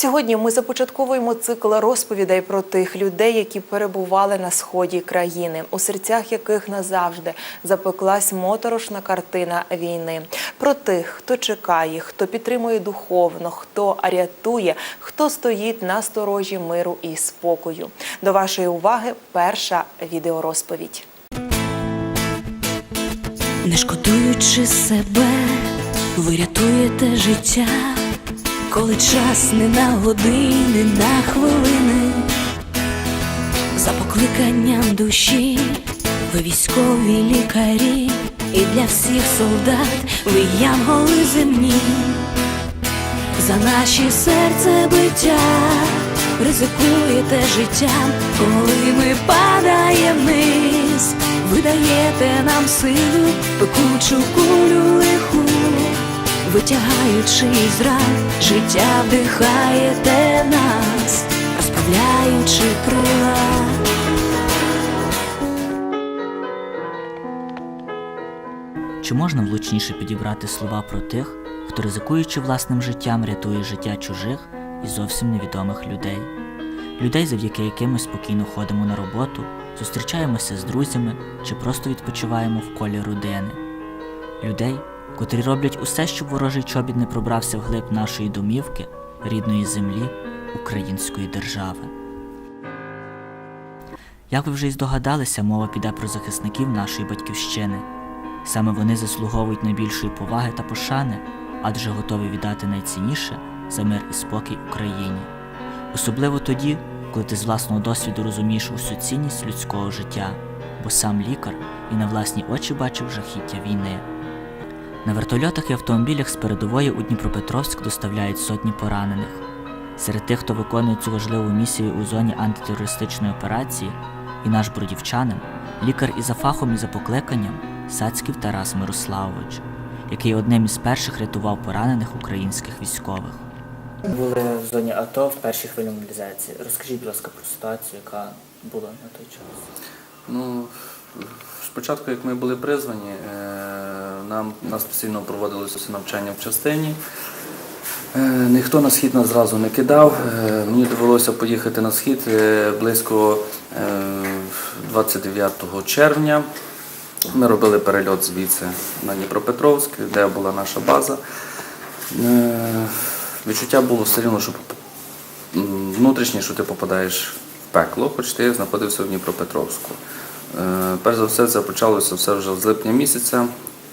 Сьогодні ми започатковуємо цикл розповідей про тих людей, які перебували на сході країни, у серцях яких назавжди запеклась моторошна картина війни. Про тих, хто чекає, хто підтримує духовно, хто рятує, хто стоїть на сторожі миру і спокою. До вашої уваги перша відеорозповідь. Не шкодуючи себе, ви рятуєте життя, коли час не на години, на хвилини, за покликанням душі, ви військові лікарі, і для всіх солдат ви янголи земні, за наші серце биття, ризикуєте життям, коли ми падаємо вниз, ви даєте нам силу, пекучу кулю витягаючи із ран, життя вдихаєте нас, розправляючи крила. Чи можна влучніше підібрати слова про тих, хто ризикуючи власним життям, рятує життя чужих і зовсім невідомих людей? Людей, завдяки яким ми спокійно ходимо на роботу, зустрічаємося з друзями чи просто відпочиваємо в колі родини. Людей, котрі роблять усе, щоб ворожий чобіт не пробрався вглиб нашої домівки, рідної землі, української держави. Як ви вже й здогадалися, мова піде про захисників нашої батьківщини. Саме вони заслуговують найбільшої поваги та пошани, адже готові віддати найцінніше за мир і спокій Україні. Особливо тоді, коли ти з власного досвіду розумієш усю цінність людського життя, бо сам лікар і на власні очі бачив жахіття війни. На вертольотах і автомобілях з передової у Дніпропетровськ доставляють сотні поранених. Серед тих, хто виконує цю важливу місію у зоні антитерористичної операції, і наш бродівчанин, лікар і за фахом, і за покликанням Сацьків Тарас Мирославович, який одним із перших рятував поранених українських військових. Були в зоні АТО в першій хвилі мобілізації. Розкажіть, будь ласка, про ситуацію, яка була на той час. Ну, спочатку, як ми були призвані, е, нам, нас постійно проводилося навчання в частині. Е, Ніхто на схід нас зразу не кидав. Е, Мені довелося поїхати на схід е, близько е, 29 червня. Ми робили перельот звідси на Дніпропетровськ, де була наша база. Відчуття було все рівно, що внутрішнє, що ти попадаєш в пекло, хоч ти знаходився в Дніпропетровську. Перш за все, це почалося все вже з липня місяця.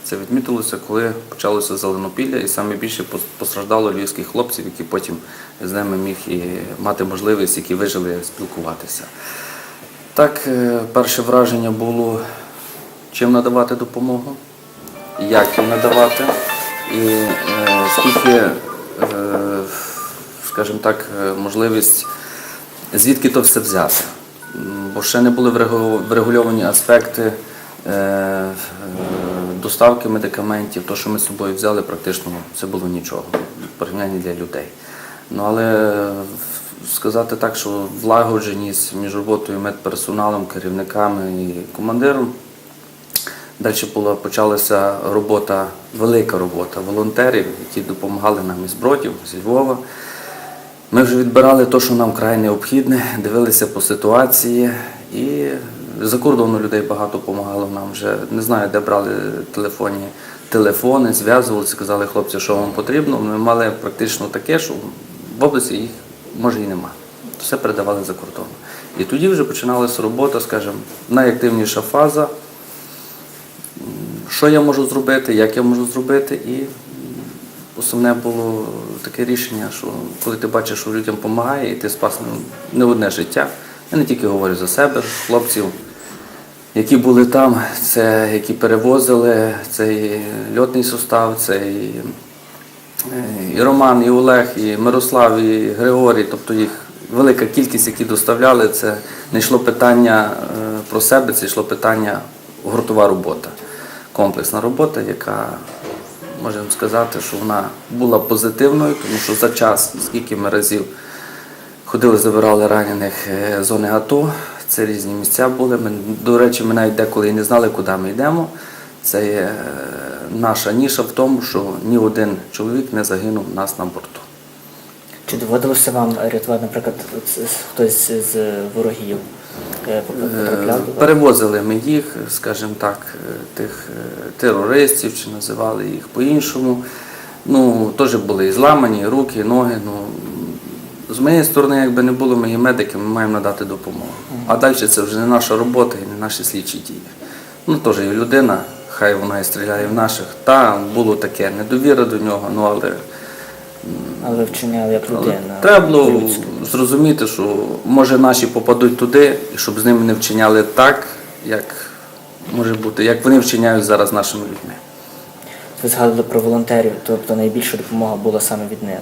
Це відмітилося, коли почалося зеленопілля, і саме більше постраждало львівських хлопців, які потім з ними міг і мати можливість, які вижили спілкуватися. Так, е, перше враження було, чим надавати допомогу, як їм надавати, і е, скільки, е, скажімо так, е, можливість, звідки то все взяти. Бо ще не були врегульовані аспекти е, доставки медикаментів. То, що ми з собою взяли, практично це було нічого в порівнянні для людей. Ну, але е, сказати так, що влагодженість між роботою медперсоналом, керівниками і командиром. Далі була почалася робота, велика робота волонтерів, які допомагали нам із Бродів, зі Львова. Ми вже відбирали те, що нам край необхідне, дивилися по ситуації. І за кордону людей багато допомагало нам вже. Не знаю, де брали телефоні телефони, зв'язувалися, казали, хлопці, що вам потрібно. Ми мали практично таке, що в області їх може і нема. Все передавали за кордон. І тоді вже починалася робота, скажімо, найактивніша фаза що я можу зробити, як я можу зробити. І основне було таке рішення, що коли ти бачиш, що людям допомагає, і ти спас не одне життя. Я не тільки говорю за себе, хлопців, які були там, це які перевозили, це і льотний состав, це і, е, і Роман, і Олег, і Мирослав, і Григорій, тобто їх велика кількість, які доставляли, це не йшло питання е, про себе, це йшло питання гуртова робота. Комплексна робота, яка можемо сказати, що вона була позитивною, тому що за час, скільки ми разів ходили, забирали ранених е, зони АТО, це різні місця були. Ми, до речі, ми навіть деколи і не знали, куди ми йдемо. Це є е, наша ніша в тому, що ні один чоловік не загинув у нас на борту. Чи доводилося вам рятувати, наприклад, хтось з ворогів е? Перевозили ми їх, скажімо так, е, тих е, терористів, чи називали їх по-іншому. Ну, теж були і зламані, руки, і ноги. Ну, з моєї сторони, якби не було, є медики, ми маємо надати допомогу. А далі це вже не наша робота і не наші слідчі дії. Ну, теж і людина, хай вона і стріляє в наших. Та було таке, недовіра до нього, ну але Але вчиняли як людина. треба було по-людськи. зрозуміти, що може наші попадуть туди, і щоб з ними не вчиняли так, як може бути, як вони вчиняють зараз з нашими людьми. Ви згадували про волонтерів, тобто найбільша допомога була саме від них.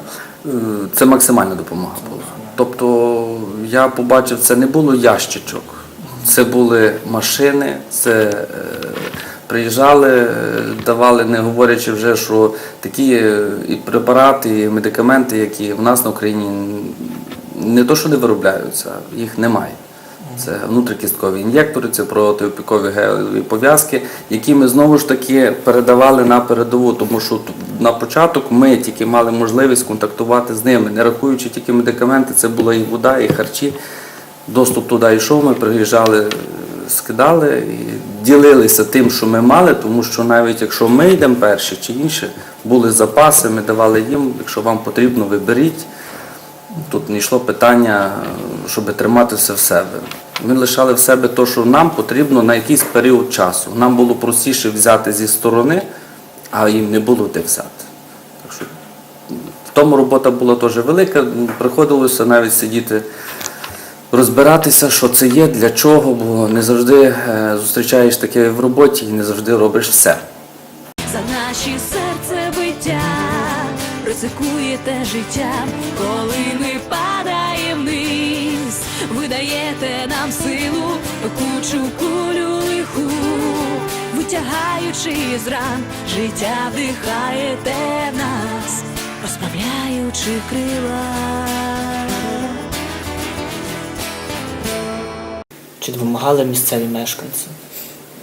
Е, Це максимальна допомога була. Тобто я побачив, це не було ящичок, це були машини, це е, приїжджали, е, давали, не говорячи вже, що такі і препарати, і медикаменти, які в нас на Україні не то, що не виробляються, їх немає. Це внутрикісткові ін'єктори, це протиопікові гелеві пов'язки, які ми знову ж таки передавали на передову, тому що на початок ми тільки мали можливість контактувати з ними, не рахуючи тільки медикаменти, це була і вода, і харчі. Доступ туди йшов, ми приїжджали, скидали і ділилися тим, що ми мали, тому що навіть якщо ми йдемо перші чи інші, були запаси, ми давали їм, якщо вам потрібно, ви беріть. Тут не йшло питання, щоб тримати все в себе. Ми лишали в себе те, що нам потрібно на якийсь період часу. Нам було простіше взяти зі сторони, а їм не було де взяти. Так що в тому робота була теж велика. Приходилося навіть сидіти, розбиратися, що це є, для чого, бо не завжди е, зустрічаєш таке в роботі і не завжди робиш все. за наші серце биття, ризикуєте життя, коли даєте нам силу, кучу кулю лиху, витягаючи з ран, життя вдихаєте в нас, розправляючи крила. Чи допомагали місцеві мешканці?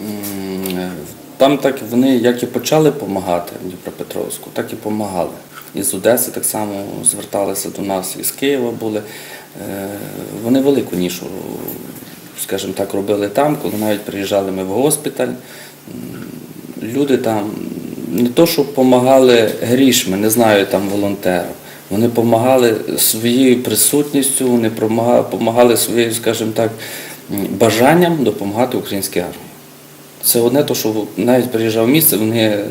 Е, Там так вони як і почали допомагати в Дніпропетровську, так і допомагали. Із Одеси так само зверталися до нас, із Києва були. Е, Вони велику нішу, скажімо так, робили там, коли навіть приїжджали ми в госпіталь. Люди там не то, що допомагали грішми, не знаю там волонтерам. Вони допомагали своєю присутністю, вони допомагали своєю, скажімо так, бажанням допомагати українській армії. Це одне, то, що навіть приїжджав місце, вони е,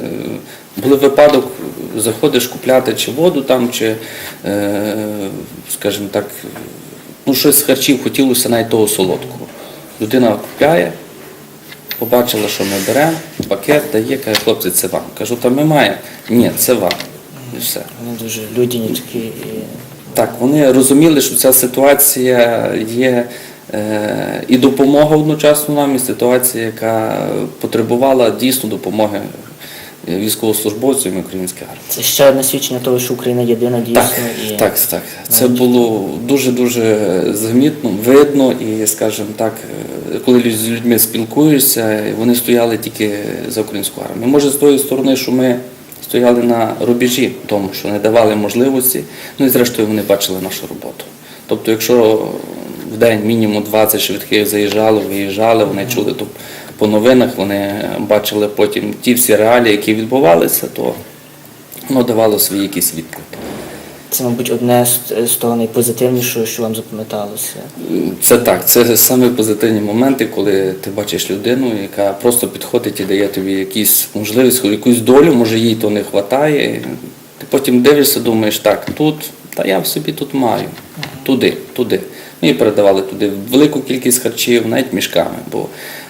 були випадок, заходиш купляти чи воду там, чи, е, скажімо так, ну щось з харчів хотілося навіть того солодкого. Людина купляє, побачила, що ми беремо, пакет дає, каже, хлопці, це вам. Кажу, та ми маємо. Ні, це вам. І все. Вони дуже людяні такі. Так, вони розуміли, що ця ситуація є і допомога одночасно нам, і ситуація, яка потребувала дійсно допомоги військовослужбовцям і українській армії. Це ще одне свідчення того, що Україна єдина дійсно. Так, і... так, так. Це було дуже-дуже замітно, видно, і, скажімо так, е, коли з людьми спілкуєшся, вони стояли тільки за українську армію. Може, з тої сторони, що ми стояли на рубежі, тому що не давали можливості, ну і зрештою вони бачили нашу роботу. Тобто, якщо в день мінімум 20 швидких заїжджало, виїжджали, вони чули то по новинах, вони бачили потім ті всі реалії, які відбувалися, то воно давало свій якийсь відклик. Це, мабуть, одне з того найпозитивнішого, що вам запам'яталося. Це так, це саме позитивні моменти, коли ти бачиш людину, яка просто підходить і дає тобі якісь можливість, якусь долю, може їй то не вистачає. Ти потім дивишся, думаєш, так, тут, та я в собі тут маю, туди, туди. Ми їй передавали туди велику кількість харчів, навіть мішками. Бо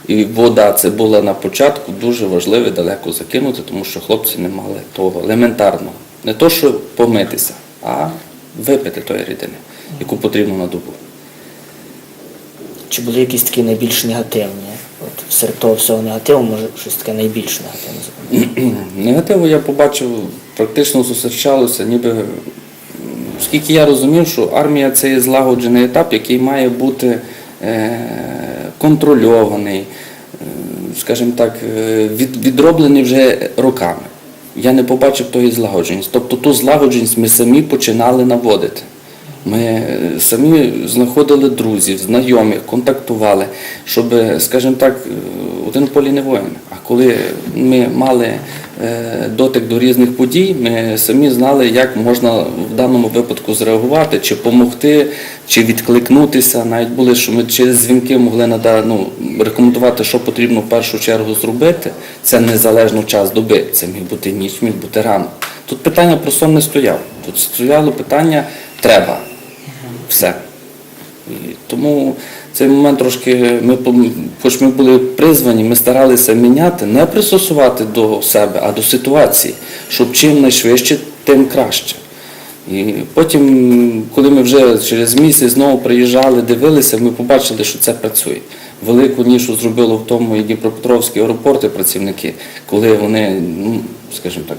і вода це було на початку дуже важливо далеко закинути, тому що хлопці не мали того елементарного. Не то, що помитися, а випити тої рідини, яку потрібно на добу. Чи були якісь такі найбільш негативні? От серед того всього негативу, може, щось таке найбільш негативне? Негативу я побачив, практично зустрічалося, ніби оскільки я розумів, що армія це злагоджений етап, який має бути е, контрольований, е, скажімо так, е, відроблений вже роками. Я не побачив тої злагодженість. Тобто ту злагодженість ми самі починали наводити. Ми е, самі знаходили друзів, знайомих, контактували, щоб, скажімо так, е, один полі не воїн. А коли ми мали е, дотик до різних подій, ми самі знали, як можна в даному випадку зреагувати, чи допомогти, чи відкликнутися. Навіть були, що ми через дзвінки могли нада- ну, рекомендувати, що потрібно в першу чергу зробити. Це незалежно час доби. Це міг бути ніч, міг бути ранок. Тут питання про сон не стояло. Тут стояло питання треба. Все. І тому цей момент трошки ми, хоч ми були призвані, ми старалися міняти, не пристосувати до себе, а до ситуації, щоб чим найшвидше, тим краще. І потім, коли ми вже через місяць знову приїжджали, дивилися, ми побачили, що це працює. Велику нішу зробило в тому і Дніпропетровські аеропорти працівники, коли вони, ну, скажімо так,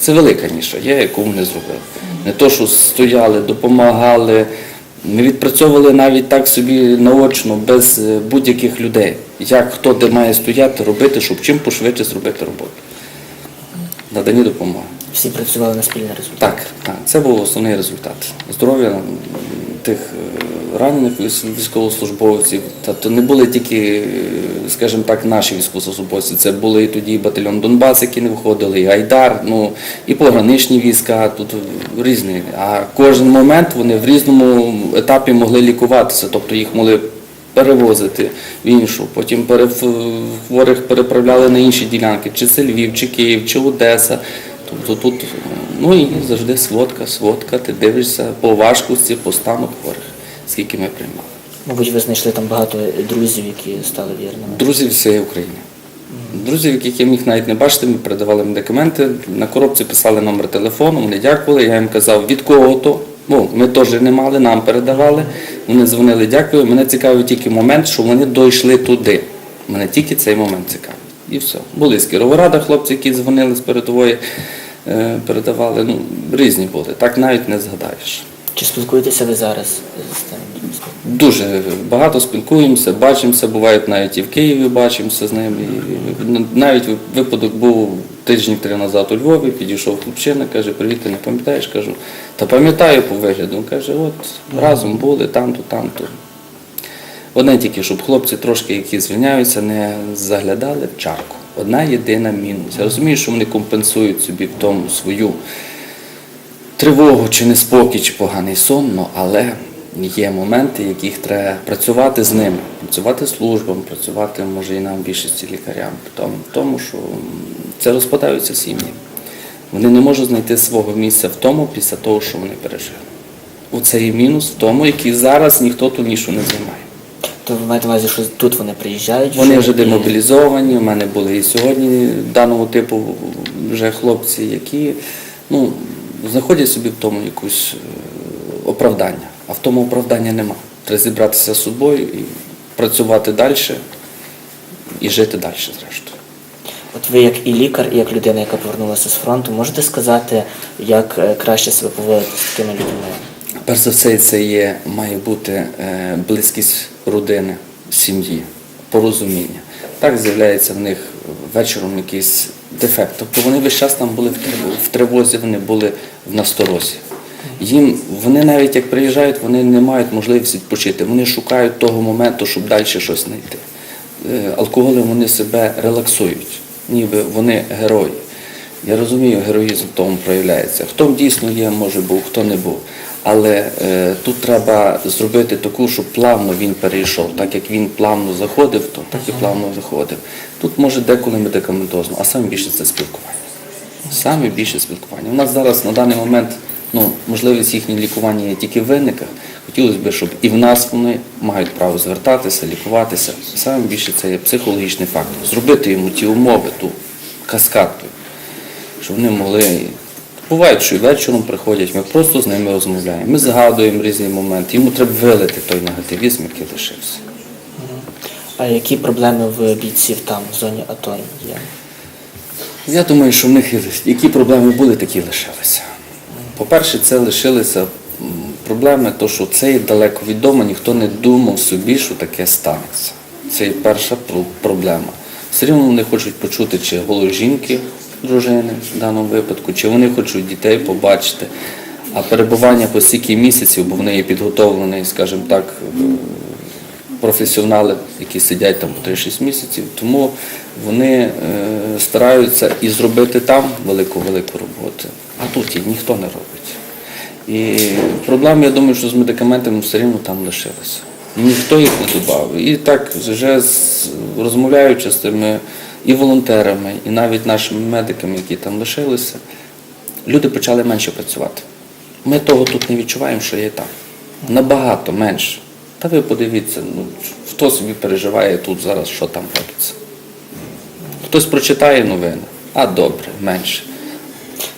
це велика ніша є, яку вони зробили. Не то, що стояли, допомагали. Ми відпрацьовували навіть так собі наочно, без е, будь-яких людей. Як хто де має стояти, робити, щоб чим пошвидше зробити роботу. Надані допомоги. Всі працювали на спільний результат. Так, так, це був основний результат. Здоров'я тих е, ранених військовослужбовців. Тобто не були тільки, е, скажімо так, наші військовослужбовці. Це були і тоді батальйон Донбас, які не виходили, і Айдар, ну і пограничні війська, тут різні. А кожен момент вони в різному етапі могли лікуватися, тобто їх могли перевозити в іншу. Потім пере- хворих переправляли на інші ділянки, чи це Львів, чи Київ, чи Одеса. Тобто тут, ну і завжди сводка, сводка, ти дивишся по важкості, по стану хворих, скільки ми приймали. Мабуть, ви знайшли там багато друзів, які стали вірними. Друзів всієї України. Друзів, яких я міг навіть не бачити, ми передавали медикаменти. На коробці писали номер телефону, вони дякували. Я їм казав, від кого то. Ну, ми теж не мали, нам передавали. Вони дзвонили, дякую. Мене цікавив тільки момент, що вони дійшли туди. Мене тільки цей момент цікавий. І все. Були з Кіровограда хлопці, які дзвонили з передової, е, передавали. Ну, різні були. Так навіть не згадаєш. Чи спілкуєтеся ви зараз з? Дуже багато спілкуємося, бачимося, бувають навіть і в Києві бачимося з ними. І навіть випадок був тижні три назад у Львові, підійшов хлопчина, каже, привіт, ти не пам'ятаєш? Кажу, та пам'ятаю по вигляду. Каже, от разом були, там-то, там-то. Одне тільки, щоб хлопці трошки, які звільняються, не заглядали в чарку. Одна єдина мінус. Я розумію, що вони компенсують собі в тому свою тривогу, чи неспокій, чи поганий сон, ну, але є моменти, яких треба працювати з ними, працювати з службами, працювати, може, і нам більшості лікарям, тому, що це розпадаються сім'ї. Вони не можуть знайти свого місця в тому після того, що вони пережили. Оце є мінус в тому, який зараз ніхто ту нішу не займає. То ви маєте на увазі, що тут вони приїжджають? Вони вже демобілізовані. У мене були і сьогодні даного типу вже хлопці, які ну, знаходять собі в тому якусь е, оправдання. А в тому оправдання нема. Треба зібратися з собою і працювати далі і жити далі, зрештою. От ви як і лікар, і як людина, яка повернулася з фронту, можете сказати, як е, краще себе поводити з такими людьми? Перш за все, це є, має бути е, близькість родини, сім'ї, порозуміння. Так з'являється в них вечором якийсь дефект. Тобто вони весь час там були в в тривозі, вони були в насторозі. Їм вони навіть як приїжджають, вони не мають можливості відпочити. Вони шукають того моменту, щоб далі щось знайти. Е, Алкоголем вони себе релаксують, ніби вони герої. Я розумію, героїзм в тому проявляється. Хто дійсно є, може був, хто не був. Але е, тут треба зробити таку, щоб плавно він перейшов. Так як він плавно заходив, то так і плавно виходив. Тут може деколи медикаментозно, а саме більше це спілкування. Саме більше спілкування. У нас зараз на даний момент ну, можливість їхнього лікування є тільки в виниках. Хотілося б, щоб і в нас вони мають право звертатися, лікуватися. Саме більше це є психологічний фактор. Зробити йому ті умови, ту каскадку, щоб вони могли. Буває, що і вечором приходять, ми просто з ними розмовляємо. Ми згадуємо різні моменти. Йому треба вилити той негативізм, який лишився. А які проблеми в бійців там, в зоні АТО є? Я думаю, що в них які проблеми були, такі лишилися. По-перше, це лишилися проблеми, то що це є далеко відомо, ніхто не думав собі, що таке станеться. Це є перша проблема. Все рівно вони хочуть почути, чи голос жінки, дружини в даному випадку, чи вони хочуть дітей побачити. А перебування по стільки місяців, бо в неї підготовлений, скажімо так, е, професіонали, які сидять там по 3-6 місяців, тому вони е, стараються і зробити там велику-велику роботу, а тут її ніхто не робить. І проблеми, я думаю, що з медикаментами все рівно там лишилися. Ніхто їх не додав. І так, вже розмовляючи з тими і волонтерами, і навіть нашими медиками, які там лишилися, люди почали менше працювати. Ми того тут не відчуваємо, що є там. Набагато менше. Та ви подивіться, ну, хто собі переживає тут зараз, що там робиться. Хтось прочитає новини, а добре, менше.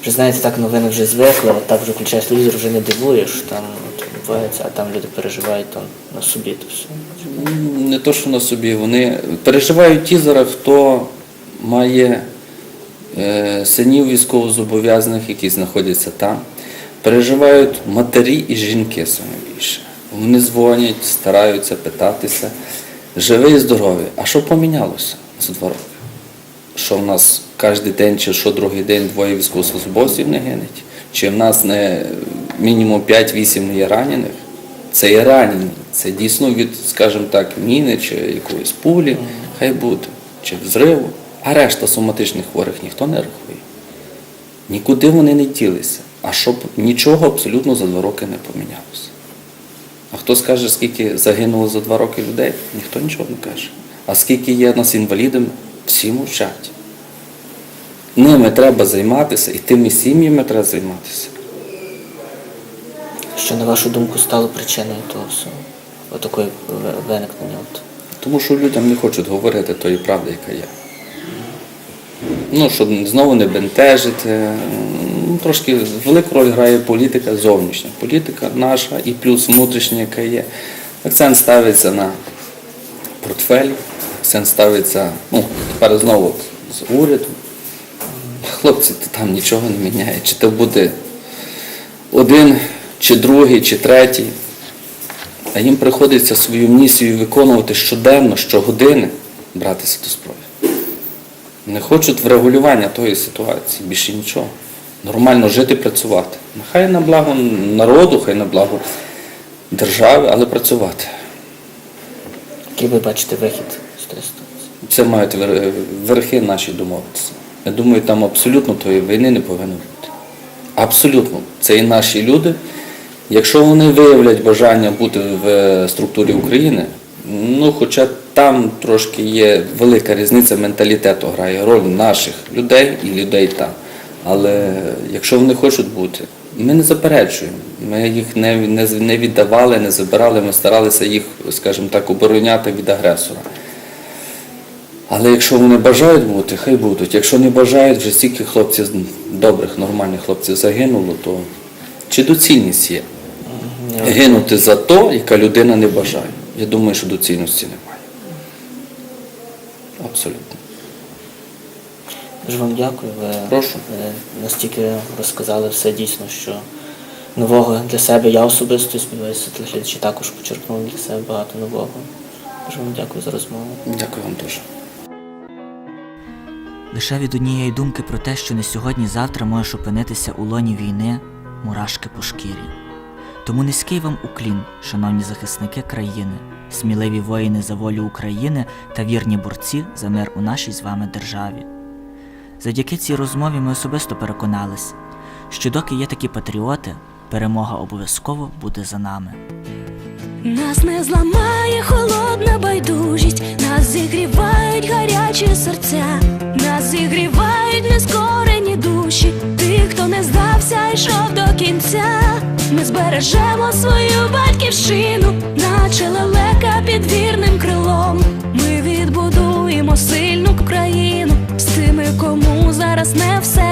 Вже знаєте, так новини вже звикли, от так вже включаєш телевізор, вже не дивуєш, там от, відбувається, а там люди переживають там, на собі то все. Не то, що на собі, вони переживають ті зараз, хто має е, синів військовозобов'язаних, які знаходяться там. Переживають матері і жінки саме більше. Вони дзвонять, стараються питатися. Живий і здоровий. А що помінялося за два роки? Що в нас кожен день чи що другий день двоє військовослужбовців не гинуть? Чи в нас не мінімум 5-8 не є ранених? Це є ранені. Це дійсно від, скажімо так, міни чи якоїсь пулі, хай буде, чи взриву. А решта соматичних хворих ніхто не рахує. Нікуди вони не ділися. А щоб нічого абсолютно за два роки не помінялося. А хто скаже, скільки загинуло за два роки людей, ніхто нічого не каже. А скільки є нас інвалідами, всі мовчать. Ними треба займатися, і тими сім'ями треба займатися. Що, на вашу думку, стало причиною того всього? Отакої виникнення. От. Тому що людям не хочуть говорити тої правди, яка є. Ну, щоб знову не бентежити. Ну, трошки велику роль грає політика зовнішня. Політика наша і плюс внутрішня, яка є. Акцент ставиться на портфель, акцент ставиться, ну, тепер знову з уряду. Хлопці, то там нічого не міняє. Чи то буде один, чи другий, чи третій. А їм приходиться свою місію виконувати щоденно, щогодини, братися до справи. Не хочуть врегулювання тої ситуації, більше нічого. Нормально жити, працювати. Нехай на благо народу, хай на благо держави, але працювати. Який ви бачите вихід? Це мають верхи наші домовитися. Я думаю, там абсолютно тої війни не повинно бути. Абсолютно. Це і наші люди. Якщо вони виявлять бажання бути в е, структурі України, ну хоча там трошки є велика різниця менталітету грає роль наших людей і людей там. Але якщо вони хочуть бути, ми не заперечуємо. Ми їх не, не, не віддавали, не забирали, ми старалися їх, скажімо так, обороняти від агресора. Але якщо вони бажають бути, хай будуть. Якщо не бажають, вже стільки хлопців, добрих, нормальних хлопців загинуло, то чи доцільність є? Гинути за то, яка людина не бажає. Я думаю, що доцільності немає. Абсолютно. Дуже вам дякую. Ви, Прошу. настільки розказали все дійсно, що нового для себе я особисто сподіваюся, телеглядачі також почерпнули для себе багато нового. Дуже вам дякую за розмову. Дякую вам дуже. Лише від однієї думки про те, що не сьогодні-завтра можеш опинитися у лоні війни, мурашки по шкірі. Тому низький вам уклін, шановні захисники країни, сміливі воїни за волю України та вірні борці за мир у нашій з вами державі. Завдяки цій розмові ми особисто переконались, що доки є такі патріоти, перемога обов'язково буде за нами. Нас не зламає холодна байдужість, нас зігрівають гарячі серця, нас зігрівають нескорені душі, тих, хто не здався, йшов до кінця. Ми збережемо свою батьківщину, наче лелека під вірним крилом. Ми відбудуємо сильну країну з тими, кому зараз не все.